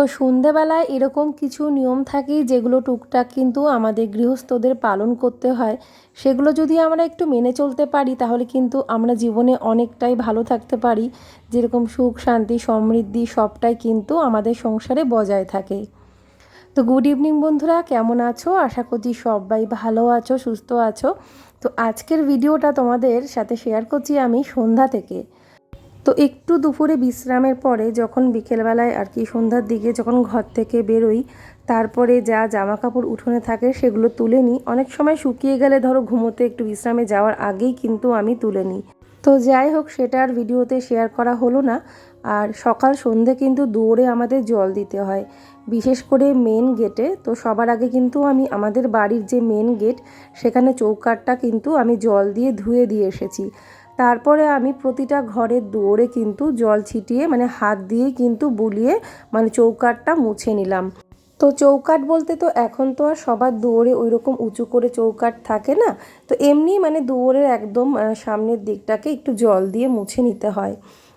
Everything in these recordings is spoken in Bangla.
তো সন্ধেবেলায় এরকম কিছু নিয়ম থাকে যেগুলো টুকটাক কিন্তু আমাদের গৃহস্থদের পালন করতে হয়। সেগুলো যদি আমরা একটু মেনে চলতে পারি, তাহলে কিন্তু আমরা জীবনে অনেকটাই ভালো থাকতে পারি। যেরকম সুখ, শান্তি, সমৃদ্ধি সবটাই কিন্তু আমাদের সংসারে বজায় থাকে। তো গুড ইভিনিং বন্ধুরা, কেমন আছো? আশা করছি সবাই ভালো আছো, সুস্থ আছো। তো আজকের ভিডিওটা তোমাদের সাথে শেয়ার করছি আমি সন্ধ্যা থেকে। তো একটু দুপুরে বিশ্রামের পরে যখন বিকেলবেলায় আর কি সন্ধ্যার দিকে যখন ঘর থেকে বেরোই, তারপরে যা জামা কাপড় উঠোনে থাকে সেগুলো তুলে নিই। অনেক সময় শুকিয়ে গেলে ধরো ঘুমোতে একটু বিশ্রামে যাওয়ার আগেই কিন্তু আমি তুলে নিই। তো যাই হোক, সেটা আর ভিডিওতে শেয়ার করা হলো না। আর সকাল সন্ধে কিন্তু দৌড়ে আমাদের জল দিতে হয়, বিশেষ করে মেন গেটে তো সবার আগে কিন্তু আমি, আমাদের বাড়ির যে মেন গেট সেখানে চৌকাটটা কিন্তু আমি জল দিয়ে ধুয়ে দিয়ে এসেছি। তারপরে আমি প্রতিটা ঘরের দুয়ারে কিন্তু জল ছিটিয়ে মানে হাত দিয়ে কিন্তু বুলিয়ে মানে চৌকাটটা মুছে নিলাম। তো চৌকাট বলতে তো এখন তো আর সবার দুয়ারে ওই রকম উঁচু করে চৌকাট থাকে না? তো এমনি মানে দুয়ারের একদম সামনের দিকটাকে একটু জল দিয়ে মুছে নিতে হয়।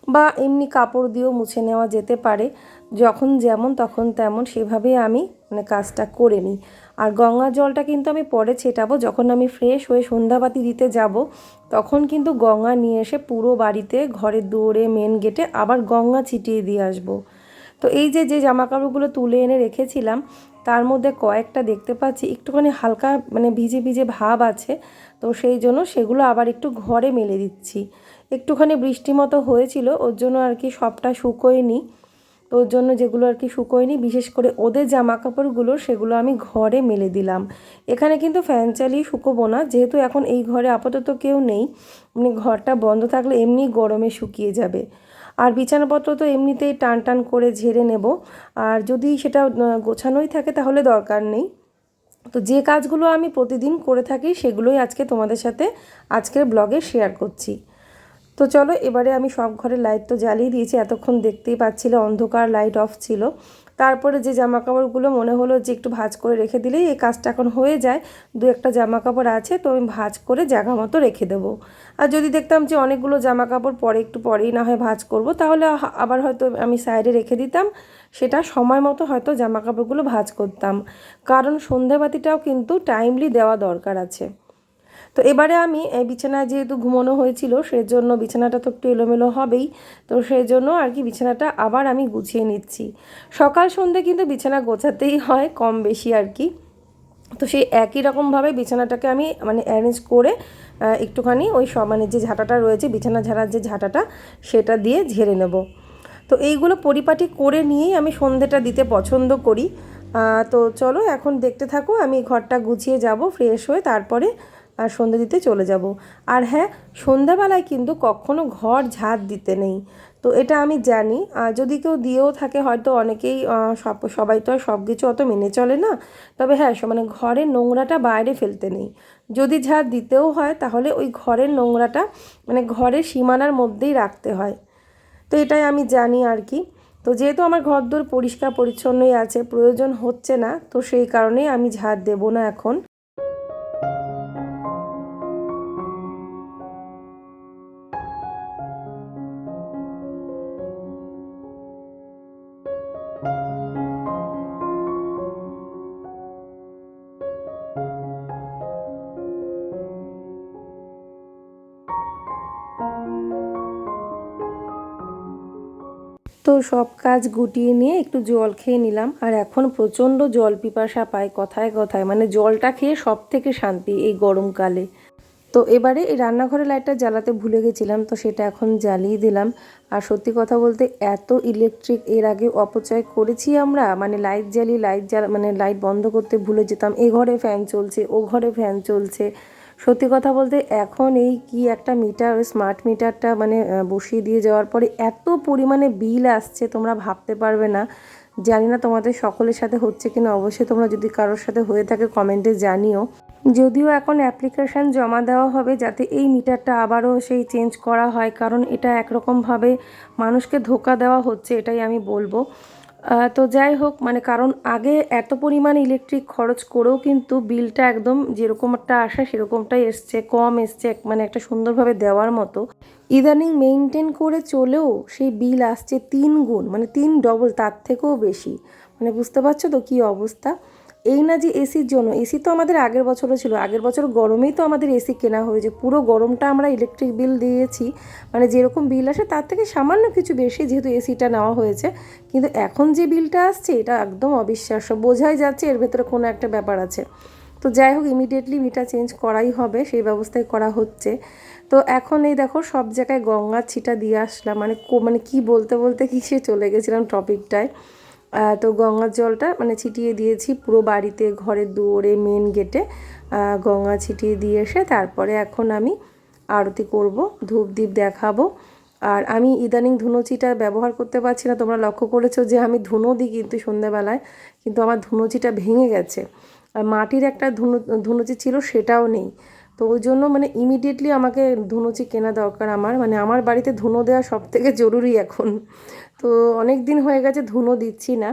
বা এমনি কাপড় দিয়েও মুছে নেওয়া যেতে পারে। যখন যেমন তখন তেমন সেভাবেই আমি মানে কাজটা করে নিই। আর গঙ্গা জলটা কিন্তু আমি পরে ছেটাবো। যখন আমি ফ্রেশ হয়ে সন্ধ্যাবাতি দিতে যাব, তখন কিন্তু গঙ্গা নিয়ে এসে পুরো বাড়িতে ঘরের দুয়ারে মেন গেটে আবার গঙ্গা ছিটিয়ে দিয়ে আসব। তো এই যে যে জামাকাপড়গুলো তুলে এনে রেখেছিলাম, তার মধ্যে কয়েকটা দেখতে পাচ্ছি। একটুখানি হালকা মানে ভিজে ভিজে ভাব আছে, তো সেই জন্য সেগুলো আবার একটু ঘরে মেলে দিচ্ছি। একটুখানি বৃষ্টি মতো হয়েছিল, ওর জন্য আর কি সবটা শুকোয়নি। তো ওর জন্য যেগুলো আর কি শুকোয়নি বিশেষ করে ওদের জামা কাপড়গুলো সেগুলো আমি ঘরে মেলে দিলাম। এখানে কিন্তু ফ্যান চালিয়ে শুকোবো না, যেহেতু এখন এই ঘরে আপাতত কেউ নেই মানে ঘরটা বন্ধ থাকলে এমনি গরমে শুকিয়ে যাবে। আর বিছানাপত্র তো এমনিতেই টান টান করে ঝেড়ে নেব, আর যদি সেটা গোছানোই থাকে তাহলে দরকার নেই। তো যে কাজগুলো আমি প্রতিদিন করে থাকি সেগুলোই আজকে তোমাদের সাথে আজকের ব্লগে শেয়ার করছি। তো চলো, এবারে আমি সব ঘরের লাইট তো জ্বালিয়ে দিয়েছি। এতক্ষণ দেখতেই পাচ্ছিল অন্ধকার লাইট অফ ছিল। তারপরে যে জামা কাপড়গুলো মনে হলো যে একটু ভাজ করে রেখে দিলেই এই কাজটা এখন হয়ে যায়, দু একটা জামা কাপড় আছে, তো আমি ভাজ করে জায়গা মতো রেখে দেবো। আর যদি দেখতাম যে অনেকগুলো জামা কাপড় পরে একটু পরেই না হয় ভাজ করব, তাহলে আবার হয়তো আমি সাইডে রেখে দিতাম। সেটা সময় মতো হয়তো জামা কাপড়গুলো ভাজ করতাম। কারণ সন্ধেবাতিটাও কিন্তু টাইমলি দেওয়া দরকার আছে। তো এবারে আমি এই বিছানায় যেহেতু ঘুমানো হয়েছিল, সেজন্য বিছানাটা তো একটু এলোমেলো হবেই। তো সেই জন্য আর কি বিছানাটা আবার আমি গুছিয়ে নিচ্ছি। সকাল সন্ধে কিন্তু বিছানা গোছাতেই হয়, কম বেশি আর কি। তো সেই একই রকমভাবে বিছানাটাকে আমি মানে অ্যারেঞ্জ করে একটুখানি ওই সব মানে যে ঝাঁটাটা রয়েছে, বিছানা ঝাড়ার যে ঝাঁটাটা, সেটা দিয়ে ঝেড়ে নেব। তো এইগুলো পরিপাটি করে নিয়েই আমি সন্ধেটা দিতে পছন্দ করি। তো চলো এখন দেখতে থাকো, আমি ঘরটা গুছিয়ে যাব, ফ্রেশ হয়ে তারপরে আর সন্ধ্যা দিতে চলে যাব। আর হ্যাঁ সন্ধ্যাবেলায় কিন্তু কখনো ঘর ঝাড় দিতে নেই। তো এটা আমি জানি। যদি কেউ দিয়েও থাকে, হয়তো অনেকেই সব, সবাই তো আর সব কিছু অত মেনে চলে না। তবে হ্যাঁ মানে ঘরের নোংরাটা বাইরে ফেলতে নেই। যদি ঝাড় দিতেও হয়, তাহলে ওই ঘরের নোংরাটা মানে ঘরের সীমানার মধ্যেই রাখতে হয়। তো এটাই আমি জানি আর কি। তো যেহেতু আমার ঘর দোর পরিষ্কার পরিচ্ছন্নই আছে, প্রয়োজন হচ্ছে না। তো সেই কারণেই আমি ঝাড় দেবো না এখন। তো সব কাজ গুটিয়ে নিয়ে একটু জল খেয়ে নিলাম। আর এখন প্রচণ্ড জল পিপাসা পায় কথায় কথায়। মানে জলটা খেয়ে সব থেকে শান্তি এই গরমকালে। তো এবারে এই রান্নাঘরে লাইটটা জ্বালাতে ভুলে গেছিলাম, তো সেটা এখন জ্বালিয়ে দিলাম। আর সত্যি কথা বলতে এত ইলেকট্রিকের আগে অপচয় করেছি আমরা মানে লাইট জ্বালিয়ে লাইট জ্বালা মানে লাইট বন্ধ করতে ভুলে যেতাম। এ ঘরে ফ্যান চলছে, ও ঘরে ফ্যান চলছে। সত্যি কথা বলতে এখন এই কি একটা মিটার ওই স্মার্ট মিটারটা মানে বসিয়ে দিয়ে যাওয়ার পরে এত পরিমাণে বিল আসছে, তোমরা ভাবতে পারবে না। জানি না তোমাদের সকলের সাথে হচ্ছে কিনা, অবশ্যই তোমরা যদি কারোর সাথে হয়ে থাকে কমেন্টে জানিও। যদিও এখন অ্যাপ্লিকেশান জমা দেওয়া হবে যাতে এই মিটারটা আবারও সেই চেঞ্জ করা হয়, কারণ এটা একরকমভাবে মানুষকে ধোকা দেওয়া হচ্ছে, এটাই আমি বলব। তো যাই হোক মানে কারণ আগে এত পরিমাণ ইলেকট্রিক খরচ করেও কিন্তু বিলটা একদম যেরকমটা আসা সেরকমটাই এসছে, কম এসছে মানে একটা সুন্দরভাবে দেওয়ার মতো। ইদানিং মেনটেন করে চলেও সেই বিল আসছে তিন গুণ মানে তিন ডবল তার থেকেও বেশি। মানে বুঝতে পারছ তো কী অবস্থা? এই না যে এসির জন্য এসি তো আমাদের আগের বছরও ছিল, আগের বছর গরমেই তো আমাদের এসি কেনা হয়েছে পুরো গরমটা আমরা ইলেকট্রিক বিল দিয়েছি মানে যেরকম বিল আসে তার থেকে সামান্য কিছু বেশি যেহেতু এসিটা নেওয়া হয়েছে, কিন্তু এখন যে বিলটা আসছে এটা একদম অবিশ্বাস্য, বোঝাই যাচ্ছে এর ভেতরে কোনো একটা ব্যাপার আছে। তো যাই হোক ইমিডিয়েটলি মিটার চেঞ্জ করাই হবে, সেই ব্যবস্থায় করা হচ্ছে। তো এখন এই দেখো, সব জায়গায় গঙ্গার ছিটা দিয়ে আসলাম মানে কো- মানে কি বলতে বলতে কিসে চলে গেছিলাম টপিকটায় তো গঙ্গার জলটা মানে ছিটিয়ে দিয়েছি পুরো বাড়িতে, ঘরের দুয়ারে মেন গেটে গঙ্গা ছিটিয়ে দিয়ে এসে তারপরে এখন আমি আরতি করব ধূপ দ্বীপ দেখাবো। আর আমি ইদানিং ধুনুচিটা ব্যবহার করতে পারছি না, তোমরা লক্ষ্য করেছ যে আমি ধুনো দিই কিন্তু সন্ধ্যেবেলায়, কিন্তু আমার ধুনুচিটা ভেঙে গেছে। আর মাটির একটা ধুনু, ধুনুচি ছিল সেটাও নেই। তো ওই জন্য মানে ইমিডিয়েটলি আমাকে ধুনুচি কেনা দরকার আমার। মানে আমার বাড়িতে ধুনো দেওয়া সব থেকে জরুরি এখন। তো অনেক দিন হয়ে গেছে ধুনো দিচ্ছি না।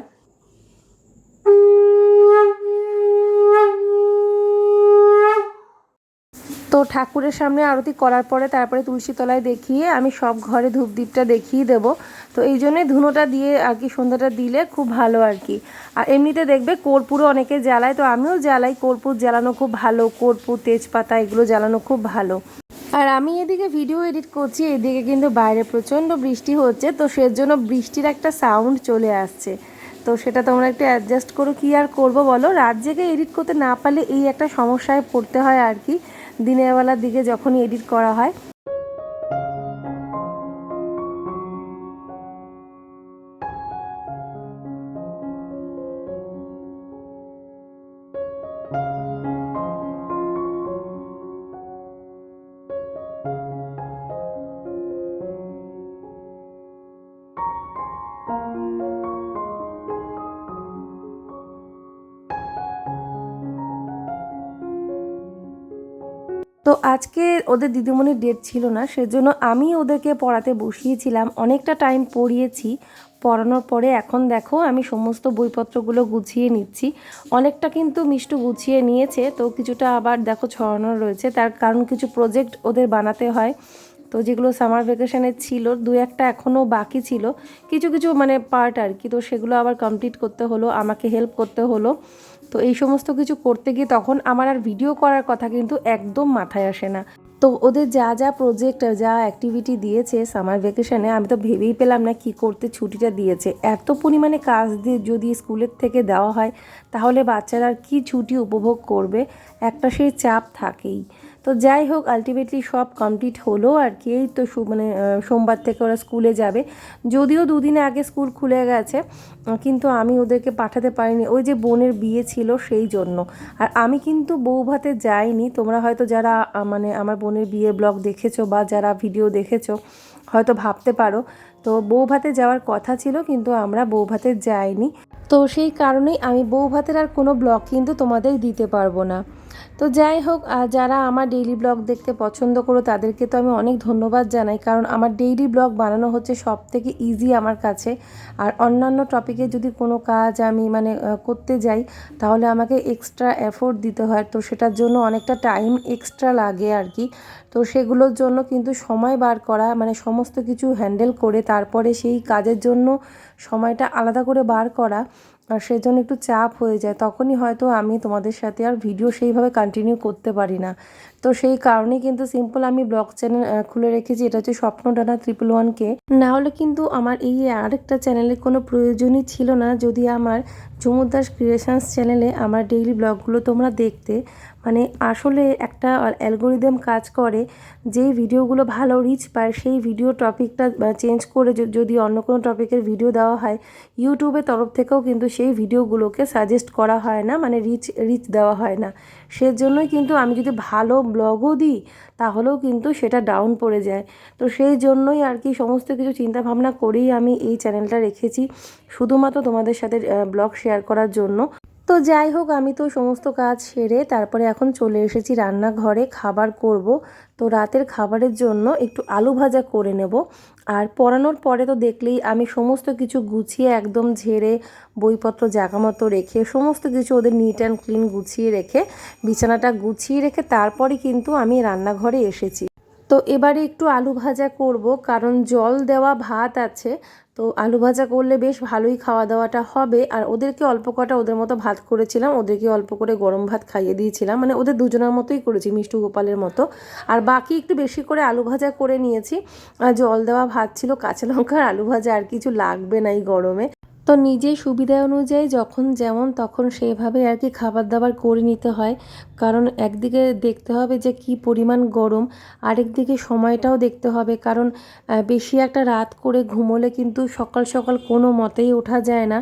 ঠাকুরের সামনে আরতি করার পরে তারপরে তুলসী তলায় দেখিয়ে আমি সব ঘরে ধূপদীপটা দেখিয়ে দেব। তো এই জন্যই ধুনোটা দিয়ে আর কি সন্ধ্যাটা দিলে খুব ভালো আর কি। আর এমনিতে দেখবে কর্পূরও অনেকে জ্বালায়, তো আমিও জ্বালাই। কর্পূর জ্বালানো খুব ভালো, কর্পূর, তেজপাতা এগুলো জ্বালানো খুব ভালো। আর আমি এদিকে ভিডিও এডিট করছি, এদিকে কিন্তু বাইরে প্রচণ্ড বৃষ্টি হচ্ছে, তো সেজন্য বৃষ্টির একটা সাউন্ড চলে আসছে। তো সেটা তোমরা একটু অ্যাডজাস্ট করো, কি আর করব বলো? রাত জেগে এডিট করতে না পারলে এই একটা সমস্যায় পড়তে হয় আর কি। দিনের বেলার দিকে যখনই এডিট করা হয় তো আজকে ওদের দিদিমণির ডেট ছিল না, সেজন্য আমি ওদেরকে পড়াতে বসিয়েছিলাম। অনেকটা টাইম পড়িয়েছি, পড়ানোর পরে এখন দেখো আমি সমস্ত বইপত্রগুলো গুছিয়ে নিচ্ছি। অনেকটা কিন্তু মিষ্টু গুছিয়ে নিয়েছে, তো কিছুটা আবার দেখো ছড়ানো রয়েছে। তার কারণ কিছু প্রজেক্ট ওদের বানাতে হয়। তো যেগুলো সামার ভ্যাকেশনে ছিল, দু একটা এখনও বাকি ছিল। কিছু কিছু মানে পার্ট আর কি, তো সেগুলো আবার কমপ্লিট করতে হলো, আমাকে হেল্প করতে হলো। তো এই সমস্ত কিছু করতে গিয়ে তখন আমার আর ভিডিও করার কথা কিন্তু একদম মাথায় আসে না। তো ওদের যা যা প্রজেক্ট যা অ্যাক্টিভিটি দিয়েছে সামার ভ্যাকেশনে আমি তো ভেবেই পেলাম না কি করতে ছুটিটা দিয়েছে। এত পরিমাণে কাজ দিয়ে যদি স্কুলের থেকে দেওয়া হয়, তাহলে বাচ্চারা আর কী ছুটি উপভোগ করবে? একটা সেই চাপ থাকেই। তো যাই হোক আলটিমেটলি সব কমপ্লিট হলো আর কি। এই তো মানে সোমবার থেকে ওরা স্কুলে যাবে। যদিও দুদিন আগে স্কুল খুলে গেছে, কিন্তু আমি ওদেরকে পাঠাতে পারিনি। ওই যে বোনের বিয়ে ছিল সেই জন্য। আর আমি কিন্তু বৌভাতে যাইনি। তোমরা হয়তো যারা মানে আমার বোনের বিয়ে ব্লগ দেখেছ বা যারা ভিডিও দেখেছ, হয়তো ভাবতে পারো। তো বৌভাতে যাওয়ার কথা ছিল, কিন্তু আমরা বৌভাতে যাইনি। তো সেই কারণেই আমি বৌভাতের আর কোনো ব্লগ কিন্তু তোমাদের দিতে পারব না। তো যাই হোক যারা আমার ডেইলি ব্লগ দেখতে পছন্দ করো, তাদেরকে তো আমি অনেক ধন্যবাদ জানাই, কারণ আমার ডেইলি ব্লগ বানানো হচ্ছে সব থেকে ইজি আমার কাছে। আর অন্যান্য টপিকে যদি কোনো কাজ আমি মানে করতে যাই, তাহলে আমাকে এক্সট্রা এফোর্ট দিতে হয়। তো সেটার জন্য অনেকটা টাইম এক্সট্রা লাগে আর কি। তো সেগুলোর জন্য কিন্তু সময় বার করা মানে সমস্ত কিছু হ্যান্ডেল করে তারপরে সেই কাজের জন্য সময়টা আলাদা করে বার করা আর সেজন্য একটু চাপ হয়ে যায়। তখনই হয়তো আমি তোমাদের সাথে আর ভিডিও সেইভাবে কন্টিনিউ করতে পারি না। তো সেই কারণেই কিন্তু সিম্পল আমি ব্লগ চ্যানেল খুলে রেখেছি। এটা হচ্ছে স্বপ্ন ডানা ট্রিপল ওয়ানকে না হলে কিন্তু আমার এই আরেকটা চ্যানেলের কোনো প্রয়োজনই ছিল না। যদি আমার ঝুমুর দাস ক্রিয়েশনস চ্যানেলে আমার ডেইলি ব্লগগুলো তোমরা দেখতে মানে আসলে একটা অ্যালগোরিদম কাজ করে যেই ভিডিওগুলো ভালো রিচ পায়, সেই ভিডিও টপিকটা চেঞ্জ করে যদি অন্য কোনো টপিকের ভিডিও দেওয়া হয় ইউটিউবের তরফ থেকেও কিন্তু সেই ভিডিওগুলোকে সাজেস্ট করা হয় না মানে রিচ রিচ দেওয়া হয় না। সেজন্যই কিন্তু আমি যদি ভালো ব্লগও দিই, তাহলেও কিন্তু সেটা ডাউন পড়ে যায়। তো সেই জন্যই আর কি সমস্ত কিছু চিন্তা ভাবনা করেই আমি এই চ্যানেলটা রেখেছি, শুধুমাত্র তোমাদের সাথে ব্লগ শেয়ার করার জন্য। তো যাই হোক, আমি তো সমস্ত কাজ সেরে তারপরে এখন চলে এসেছি রান্নাঘরে, খাবার করব। তো রাতের খাবারের জন্য একটু আলু ভাজা করে নেব। আর পড়ানোর পরে তো দেখলেই আমি সমস্ত কিছু গুছিয়ে একদম ঝেড়ে বইপত্র জায়গা মতো রেখে সমস্ত কিছু ওদের নিট অ্যান্ড ক্লিন গুছিয়ে রেখে, বিছানাটা গুছিয়ে রেখে তারপরে কিন্তু আমি রান্নাঘরে এসেছি। তো এবারে একটু আলু ভাজা করব, কারণ জল দেওয়া ভাত আছে তো আলু ভাজা করলে বেশ ভালোই খাওয়া দাওয়াটা হবে। আর ওদেরকে অল্প কটা ওদের মতো ভাত করেছিলাম। ওদেরকে অল্প করে গরম ভাত খাইয়ে দিয়েছিলাম। মানে ওদের দুজনের মতোই করেছি, মিষ্টু গোপালের মতো। আর বাকি একটু বেশি করে আলু ভাজা করে নিয়েছি। জল দেওয়া ভাত ছিল, কাঁচা লঙ্কা আর আলু ভাজা, আর কিছু লাগবে না এই গরমে। তো নিজের সুবিধা অনুযায়ী যখন যেমন তখন সেভাবে আর কি খাবার দাবার করে নিতে হয়। কারণ একদিকে দেখতে হবে যে কি পরিমাণ গরম, আরেকদিকে সময়টাও দেখতে হবে। কারণ বেশি একটা রাত করে ঘুমোলে কিন্তু সকাল সকাল কোনো মতেই ওঠা যায় না।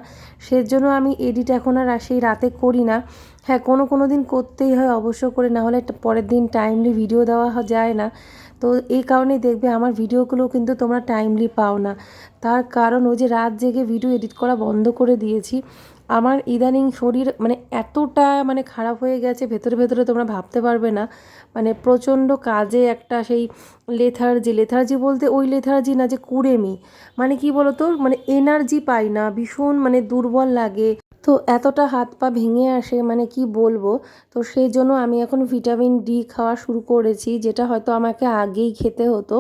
সেজন্য আমি এডিট এখন আর সেই রাতে করি না। হ্যাঁ কোনো কোনো দিন করতেই হয় অবশ্য করে না হলে পরের দিন টাইমলি ভিডিও দেওয়া যায় না। তো এই কারণেই দেখবে আমার ভিডিওগুলো কিন্তু তোমরা টাইমলি পাও না। তার কারণ ওই যে রাত জেগে ভিডিও এডিট করা বন্ধ করে দিয়েছি। আমার ইদানিং শরীর মানে এতটা মানে খারাপ হয়ে গেছে, ভেতরে ভেতরে তোমরা ভাবতে পারবে না। মানে প্রচণ্ড কাজে একটা সেই লেথার্জি লেথার্জি বলতে ওই লেথার্জি না যে কুড়েমি। মানে কি বলতো? মানে এনার্জি পাই না, ভীষণ মানে দুর্বল লাগে। তো এতটা হাত পা ভেঙে আসে মানে কি বলব? তো সেই জন্য আমি এখন ভিটামিন ডি খাওয়া শুরু করেছি, যেটা হয়তো আমাকে আগেই খেতে হতো।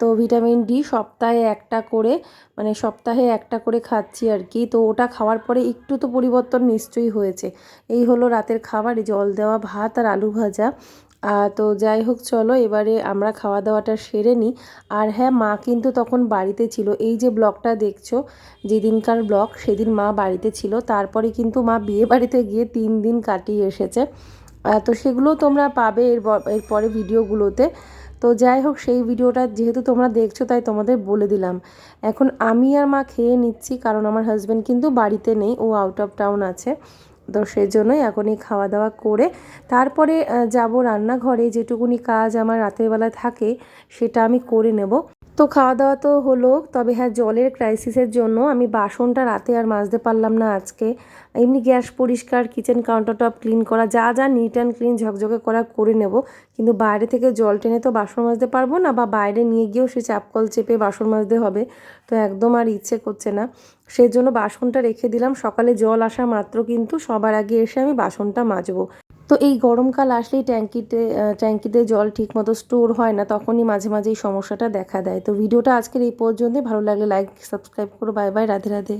তো ভিটামিন ডি সপ্তাহে একটা করে মানে সপ্তাহে একটা করে খাচ্ছি আর কি। তো ওটা খাওয়ার পরে একটু তো পরিবর্তন নিশ্চয়ই হয়েছে। এই হলো রাতের খাবার, জল দেওয়া ভাত আর আলু ভাজা। তো যাই হোক, চলো, এবারে আমরা খাওয়া দাওয়াটা সেরে নিই। আর হ্যাঁ মা কিন্তু তখন বাড়িতে ছিল। এই যে ব্লগটা দেখছ, যেদিনকার ব্লগ, সেদিন মা বাড়িতে ছিল। তারপরে কিন্তু মা বিয়ে বাড়িতে গিয়ে তিন দিন কাটিয়ে এসেছে। তো সেগুলো তোমরা পাবে এর এরপরে ভিডিওগুলোতে। তো যাই হোক, সেই ভিডিওটা যেহেতু তোমরা দেখছ, তাই তোমাদের বলে দিলাম। এখন আমি আর মা খেয়ে নিচ্ছি, কারণ আমার হাজব্যান্ড কিন্তু বাড়িতে নেই, ও আউট অফ টাউন আছে। তো সেই জন্যই এখনই খাওয়া দাওয়া করে তারপরে যাব রান্নাঘরে। যেটুকুনি কাজ আমার রাতের বেলা থাকে, সেটা আমি করে নেব। তো খাওয়া দাওয়া তো হলো, তবে হ্যাঁ জলের ক্রাইসিসের জন্য আমি বাসনটা রাতে আর মাজতে পারলাম না আজকে। এমনি গ্যাস পরিষ্কার কিচেন কাউন্টার টপ ক্লিন করা, যা যা নিট অ্যান্ড ক্লিন ঝকঝকে করা করে নেব। কিন্তু বাইরে থেকে জল টেনে তো বাসন মাজতে পারব না, বা বাইরে নিয়ে গিয়েও সে চাপকল চেপে বাসন মাজতে হবে, তো একদম আর ইচ্ছে করছে না। সেই জন্য বাসনটা রেখে দিলাম, সকালে জল আসা মাত্র কিন্তু সবার আগে এসে আমি বাসনটা মাজবো। তো এই গরমকাল আসলেই ট্যাঙ্কিতে ট্যাঙ্কিতে জল ঠিকমতো স্টোর হয় না, তখনই মাঝে মাঝে এই সমস্যাটা দেখা দেয়। তো ভিডিওটা আজকের এই পর্যন্তই। ভালো লাগলে লাইক সাবস্ক্রাইব করো। Bye bye. রাধে রাধে।